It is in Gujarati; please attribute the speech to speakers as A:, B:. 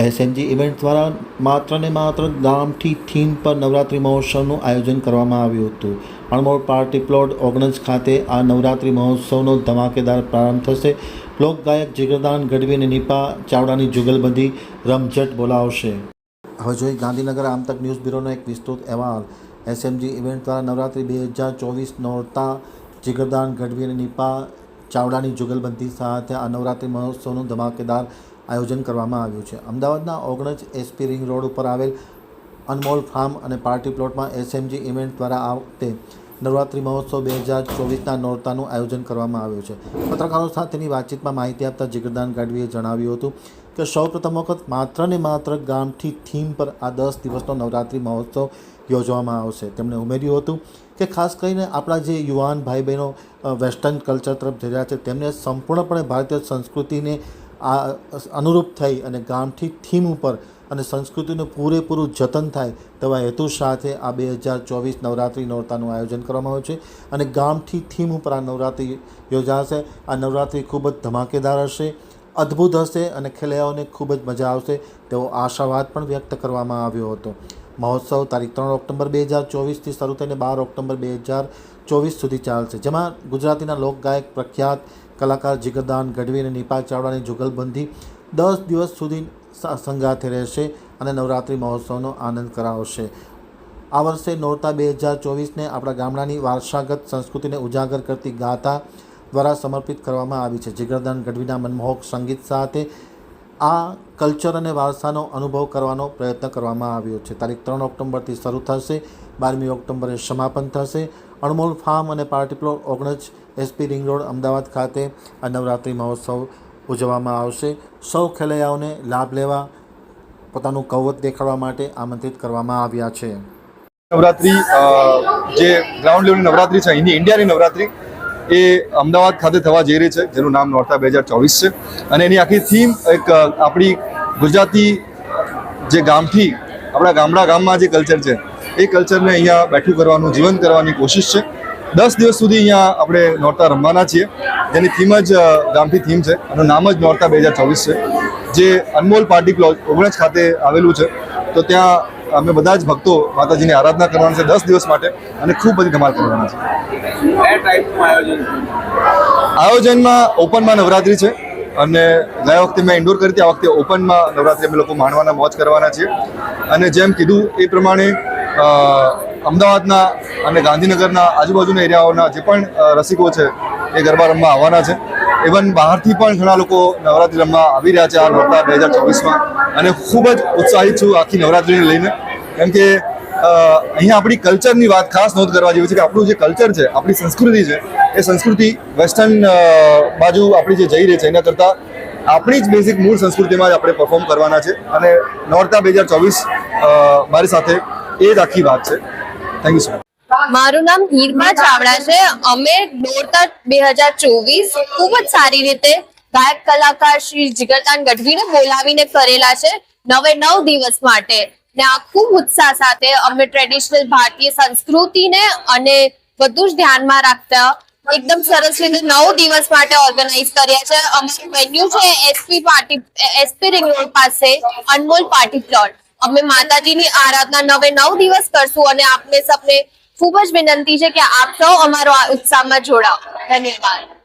A: એસએનજી ઇવેન્ટ દ્વારા માત્ર ને માત્ર ગામથી થીમ પર નવરાત્રિ મહોત્સવનું આયોજન કરવામાં આવ્યું હતું. અણમોલ પાર્ટી પ્લોટ ઓગણજ ખાતે આ નવરાત્રિ મહોત્સવનો ધમાકેદાર પ્રારંભ થશે. લોકગાયક જીગરદાન ગઢવી અને નિપા ચાવડાની જુગલબંધી રમઝટ બોલાવશે. હવે જોઈ ગાંધીનગર આમતક ન્યૂઝ બ્યુરોનો એક વિસ્તૃત અહેવાલ. એસએમજી ઇવેન્ટ દ્વારા નવરાત્રિ બે હજાર ચોવીસ નોરતા જીગરદાન ગઢવી અને નિપા ચાવડાની જુગલબંધી સાથે આ નવરાત્રિ મહોત્સવનું ધમાકેદાર આયોજન કરવામાં આવ્યું છે. અમદાવાદના ઓગણજ એસપી રિંગ રોડ ઉપર આવેલ અનમોલ ફાર્મ અને પાર્ટી પ્લોટમાં એસએમજી ઇવેન્ટ દ્વારા આ વખતે નવરાત્રિ મહોત્સવ બે હજાર ચોવીસના નોરતાનું આયોજન કરવામાં આવ્યું છે. પત્રકારો સાથેની વાતચીતમાં માહિતી આપતા જીગરદાન ગાઢવીએ જણાવ્યું હતું કે સૌપ્રથમ વખત માત્ર ને માત્ર ગામથી થીમ પર આ દસ દિવસનો નવરાત્રિ મહોત્સવ યોજવામાં આવશે. તેમણે ઉમેર્યું હતું કે ખાસ કરીને આપણા જે યુવાન ભાઈ બહેનો વેસ્ટર્ન કલ્ચર તરફ જઈ રહ્યા છે, તેમને સંપૂર્ણપણે ભારતીય સંસ્કૃતિને આ અનુરૂપ થઈ અને ગામથી થીમ ઉપર અને સંસ્કૃતિનું પૂરેપૂરું જતન થાય તેવા હેતુ સાથે આ બે હજાર ચોવીસ નવરાત્રિ નોરતાનું આયોજન કરવામાં આવ્યું છે. અને ગામથી થીમ ઉપર આ નવરાત્રિ યોજાશે. આ નવરાત્રિ ખૂબ જ ધમાકેદાર હશે. અદ્ભુત હશે અને ખેલૈયાઓને ખૂબ જ મજા આવશે તેવો આશાવાદ પણ વ્યક્ત કરવામાં આવ્યો હતો. મહોત્સવ તારીખ ત્રણ ઓક્ટોબર બે હજાર ચોવીસથી શરૂ થઈને બાર ઓક્ટોબર બે હજાર ચોવીસ સુધી ચાલશે. જેમાં ગુજરાતીના લોકગાયક પ્રખ્યાત કલાકાર જીગરદાન ગઢવી અને નિપા ચાવડાની જુગલબંધી દસ દિવસ સુધી સંગાથે રહેશે અને નવરાત્રિ મહોત્સવનો આનંદ કરાવશે. આ વર્ષે નોરતા બે હજાર ચોવીસને આપણા ગામડાની વારસાગત સંસ્કૃતિને ઉજાગર કરતી ગાથા દ્વારા સમર્પિત કરવામાં આવી છે. જીગરદાન ગઢવીના મનમોહક સંગીત સાથે આ કલ્ચર અને વારસાનો અનુભવ કરવાનો પ્રયત્ન કરવામાં આવ્યો છે. તારીખ ત્રણ ઓક્ટોબરથી શરૂ થશે. બારમી ઓક્ટોબરે સમાપન થશે. અણમોલ ફાર્મ અને party plot Ognaj S P ring road, Ahmedabad ખાતે આ નવરાત્રિ મહોત્સવ ઉજવવામાં આવશે. સૌ ખેલૈયાઓને લાભ લેવા પોતાનું કૌવત દેખાડવા માટે આમંત્રિત કરવામાં આવ્યા છે.
B: નવરાત્રિ જે ગ્રાઉન્ડ લેવલની નવરાત્રી છે ઇન્ડિયાની નવરાત્રી એ અમદાવાદ ખાતે થવા જઈ રહી છે, જેનું નામ નોર્તા બે હજાર ચોવીસ છે. અને એની આખી થીમ એક આપણી ગુજરાતી જે ગામથી આપણા ગામડા ગામમાં જે કલ્ચર છે, એ કલ્ચરને અહીંયા બેઠું કરવાનું, જીવંત કરવાની કોશિશ છે. દસ દિવસ સુધી અહીંયા આપણે નોરતા રમવાના છીએ. જેની થીમ જ ગામઠી થીમ છે. એનું નામ જ નોરતા બે હજાર ચોવીસ છે. જે અનમોલ પાર્ટી પ્લોટ ઓગણજ ખાતે આવેલું છે. તો ત્યાં અમે બધા જ ભક્તો માતાજીની આરાધના કરવાના છે દસ દિવસ માટે અને ખૂબ બધી ધમાલ કરવાના છે? આયોજનમાં ઓપનમાં નવરાત્રિ છે અને ગયા વખતે મેં ઇન્ડોર કરી હતી આ વખતે ઓપનમાં નવરાત્રી અમે લોકો માણવાના મોજ કરવાના છીએ. અને જેમ કીધું એ પ્રમાણે અમદાવાદના અને ગાંધીનગરના આજુબાજુના એરિયાઓના જે પણ રસિકો છે એ ગરબા રમવા આવવાના છે. ઇવન બહારથી પણ ઘણા લોકો નવરાત્રી રમવા આવી રહ્યા છે આ નોરતા બે હજાર ચોવીસમાં. અને ખૂબ જ ઉત્સાહિત છું આખી નવરાત્રીને લઈને. કેમ કે અહીંયા આપણી કલ્ચરની વાત ખાસ નોંધ કરવા જેવી છે કે આપણું જે કલ્ચર છે, આપણી સંસ્કૃતિ છે, એ સંસ્કૃતિ વેસ્ટર્ન બાજુ આપણી જે જઈ રહી છે, એના કરતાં આપણી જ બેઝિક મૂળ સંસ્કૃતિમાં જ આપણે પરફોર્મ કરવાના છે. અને નોરતા બે હજાર ચોવીસ મારી સાથે એ જ આખી વાત છે. થેન્ક યુ સો મચ
C: મારું નામ હીરમા ચાવડા છે. અમે દોડતા બે હજાર ચોવીસ ખૂબ જ સારી રીતે ગાયક કલાકાર શ્રી જીગરદાન ગઢવીને બોલાવીને કરેલા છે નવે નવ દિવસ માટે. ને આ ખૂબ ઉત્સાહ સાથે અમે ટ્રેડિશનલ ભારતીય સંસ્કૃતિને અને બધું જ ધ્યાનમાં રાખતા એકદમ સરસ રીતે નવ દિવસ માટે ઓર્ગેનાઇઝ કર્યા છે. અમારું વેન્યુ છે S P party S P ring road પાસે અનમોલ પાર્ટી પ્લોટ અમે માતાજીની આરાધના નવે નવ દિવસ કરશું અને આપને સપને ખૂબ જ વિનંતી છે કે આપ સૌ અમારો આ ઉત્સાહમાં જોડાઓ. ધન્યવાદ.